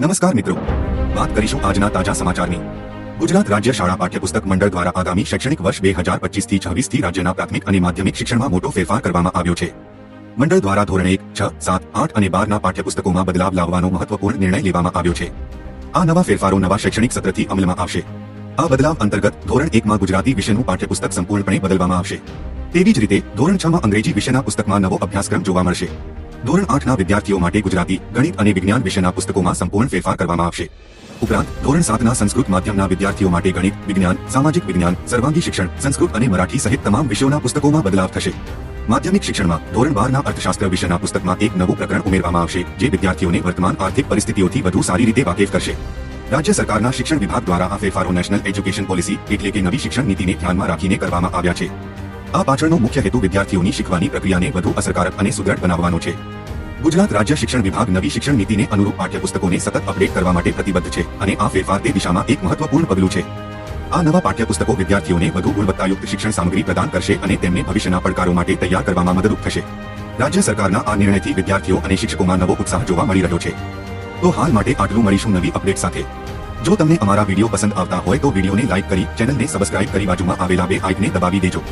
નમસ્કાર મિત્રો. વાત કરીશું આજના તાજા સમાચારની. ગુજરાત રાજ્ય શાળા પાઠ્યપુસ્તક મંડળ દ્વારા આગામી શૈક્ષણિક વર્ષ બે હજાર પચીસથી છવ્વીસથી રાજ્યના પ્રાથમિક અને માધ્યમિક શિક્ષણમાં મોટો ફેરફાર કરવામાં આવ્યો છે. મંડળ દ્વારા ધોરણ એક, છ, સાત, આઠ અને બારના પાઠ્યપુસ્તકોમાં બદલાવ લાવવાનો મહત્વપૂર્ણ નિર્ણય લેવામાં આવ્યો છે. આ નવા ફેરફારો નવા શૈક્ષણિક સત્રથી અમલમાં આવશે. આ બદલાવ અંતર્ગત ધોરણ એકમાં ગુજરાતી વિષયનું પાઠ્યપુસ્તક સંપૂર્ણપણે બદલવામાં આવશે. તેવી જ રીતે ધોરણ છ માં અંગ્રેજી વિષયના પુસ્તકમાં નવો અભ્યાસક્રમ જોવા મળશે. ધોરણ આઠના વિદ્યાર્થીઓ માટે ગુજરાતી, ગણિત અને વિજ્ઞાન વિષયના પુસ્તકોમાં સંપૂર્ણ ફેરફાર કરવામાં આવશે. ઉપરાંત, ધોરણ સાતના સંસ્કૃત માધ્યમના વિદ્યાર્થીઓ માટે ગણિત, વિજ્ઞાન, સામાજિક વિજ્ઞાન, સર્વાંગી શિક્ષણ, સંસ્કૃત અને મરાઠી સહિત તમામ વિષયોના પુસ્તકોમાં બદલાવ થશે. માધ્યમિક શિક્ષણમાં ધોરણ બારના અર્થશાસ્ત્ર વિષયના પુસ્તકમાં એક નવું પ્રકરણ ઉમેરવામાં આવશે, જે વિદ્યાર્થીઓને વર્તમાન આર્થિક પરિસ્થિતિઓથી વધુ સારી રીતે વાકેફ કરશે. રાજ્ય સરકારના શિક્ષણ વિભાગ દ્વારા આ ફેરફારો નેશનલ એજ્યુકેશન પોલિસી, એટલે કે નવી શિક્ષણ નીતિને ધ્યાનમાં રાખીને કરવામાં આવ્યા છે. આ પાછળનો મુખ્ય હેતુ વિદ્યાર્થીઓની શીખવાની પ્રક્રિયાને વધુ અસરકારક અને સુદૃઢ બનાવવાનો છે. ગુજરાત રાજ્ય શિક્ષણ વિભાગ નવી શિક્ષણ નીતિને અનુરૂપ પાઠ્યપુસ્તકોને સતત અપડેટ કરવા માટે પ્રતિબદ્ધ છે અને આ ફેરફાર તે દિશામાં એક મહત્વપૂર્ણ પગલું છે. આ નવા પાઠ્યપુસ્તકો વિદ્યાર્થીઓને વધુ ગુણવત્તાયુક્ત શિક્ષણ સામગ્રી પ્રદાન કરશે અને તેમને ભવિષ્યના પડકારો માટે તૈયાર કરવામાં મદદરૂપ થશે. રાજ્ય સરકારના આ નિર્ણયથી વિદ્યાર્થીઓ અને શિક્ષકોમાં નવો ઉત્સાહ જોવા મળી રહ્યો છે. તો હાલ માટે આટલું મળીશું નવી અપડેટ સાથે. જો તમને અમારા વીડિયો પસંદ આવતા હોય તો વિડીયોને લાઇક કરી ચેનલને સબસ્ક્રાઇબ કરી બાજુમાં આવેલા બે આઇકને દબાવી દેજો.